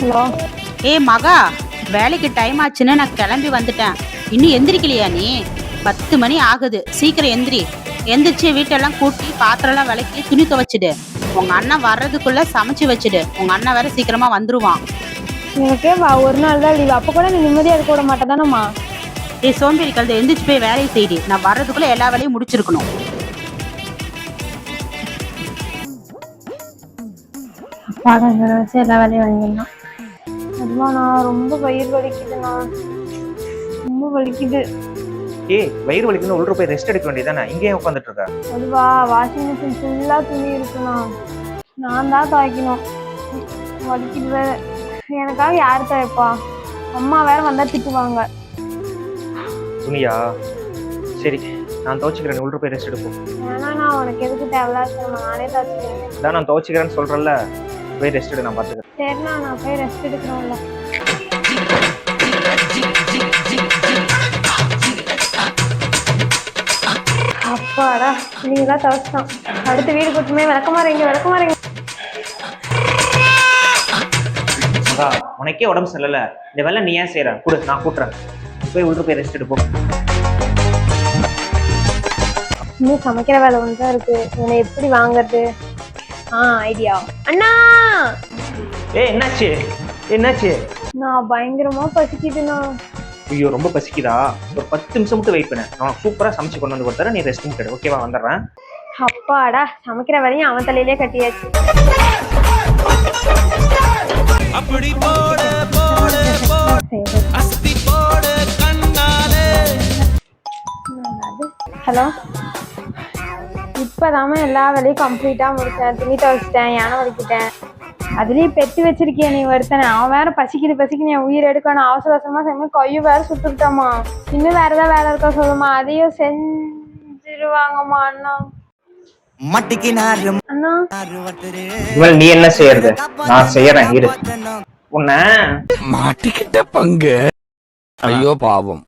Hello ஏ மகா வேலைக்கு time ஆச்சுன்னு நான் கிளம்பி வந்துட்டேன். இன்னும் எந்திரிக்கலையா நீ? பத்து மணி ஆகுது. சீக்கிரம் எந்திரி. எந்திரிச்சு வீட்டெல்லாம் கூட்டி பாத்திரம்லாம் விளக்கி துணி துவைச்சிடு. உங்க அண்ணன் வர்றதுக்குள்ள சமைச்சு வச்சிடு. உங்க அண்ணன் வேற சீக்கிரமா வந்துருவான். எனக்கே வா ஒரு நாள் தான் லீவ் அப்போ கூட நீ நிம்மதியாக இருக்க விட மாட்டேதானம்மா? ஏ சோம்பேறி கழுதை எந்திரிச்சு போய் வேலையை செய்டி நான் வர்றதுக்குள்ள எல்லா வேலையும் முடிச்சிருக்கணும். எல்லா வேலையும் வாங்கிடலாம். நான் ரொம்ப வயிறு வலிக்குதுண்ணா. ரொம்ப வலிக்குது. ஏய் வயிறு வலிக்குன்னு உள்ள போய் ரெஸ்ட் எடுக்க வேண்டியதானே இங்கேயே உட்காந்துட்டு இருக்க அதுவா வாஷிங் மிஷின் ஃபுல்லாக துணி இருக்குண்ணா. நான் தான் துவைக்கணும். வலிக்குது வேற. எனக்காக யார் துவைப்பா? அம்மா வேற வந்தா திட்டுவாங்க. துணியா? சரி நான் துவச்சிக்கிறேன். உள்ள போய் ரெஸ்ட் எடுப்போம் ஏன்னா நான் உனக்கு எதுக்கு தேவையில்லாத நானே துவைச்சிக்கிறேன். நான் துவச்சிக்கிறேன்னு சொல்றேன்ல. போய் ரெஸ்ட் எடு நான் பார்த்துக்கிறேன் சரிண்ணா நான் போய் ரெஸ்ட் எடுக்கிறேன்ல அப்பாடா நீங்க தான் துவைச்சிட்டான் அடுத்த வீடு கூட்டுமே விளக்கமாறீங்க விளக்கமாறீங்க உனக்கே உடம்பு சரியில்ல. இந்த வேலை நீ ஏன் செய்யற கொடு நான் கூட்டுறேன். போய் உள்ள போய் ரெஸ்ட் எடுப்போம் இன்னும் சமைக்கிற வேலை ஒன்று தான் இருக்கு. இவனை எப்படி வாங்குறது? ஆ ஐடியா அண்ணா! ஏய் என்னாச்சு? என்னாச்சு? நான் பயங்கரமா பசிக்குதுண்ணா. ஐயோ ரொம்ப பசிக்குதா? ஒரு பத்து நிமிஷம் மட்டும் வெயிட் பண்ணு. நான் சூப்பரா சமைச்சு கொண்டு வந்து கொடுத்தறேன். நீ ரெஸ்ட் மட்டும் ஓகேவா வந்துடுறேன். அப்பாடா சமைக்கிற வேலையும் அவன் தலையிலே கட்டியாச்சு. அப்படி போட போட போட. அஸ்தி போட கண்ணாலே. ஹலோ? இப்போதாம எல்லா வேலையும் கம்ப்ளீட்டாக முடிச்சேன். துணி துவைச்சிட்டேன் யானை வலிக்கிட்டேன். அதுலேயும் பெத்து வச்சிருக்கிய நீ ஒருத்தனை. அவன் வேற பசிக்குது பசிக்குது. என் உயிர் எடுக்கணும். அவசர அவசரமா செய்யும்போது கையும் வேற சுட்டுக்கிட்டாமா இன்னும் வேற ஏதாவது வேலை இருக்கா சொல்லுமா? அதையும் செஞ்சிருவாங்கம்மா அண்ணா. அண்ணா. இவள் நீ என்ன செய்யறது? நான் செய்யறேன் இரு. உன்னை மாட்டிக்கிட்ட பங்கு. ஐயோ பாவம்.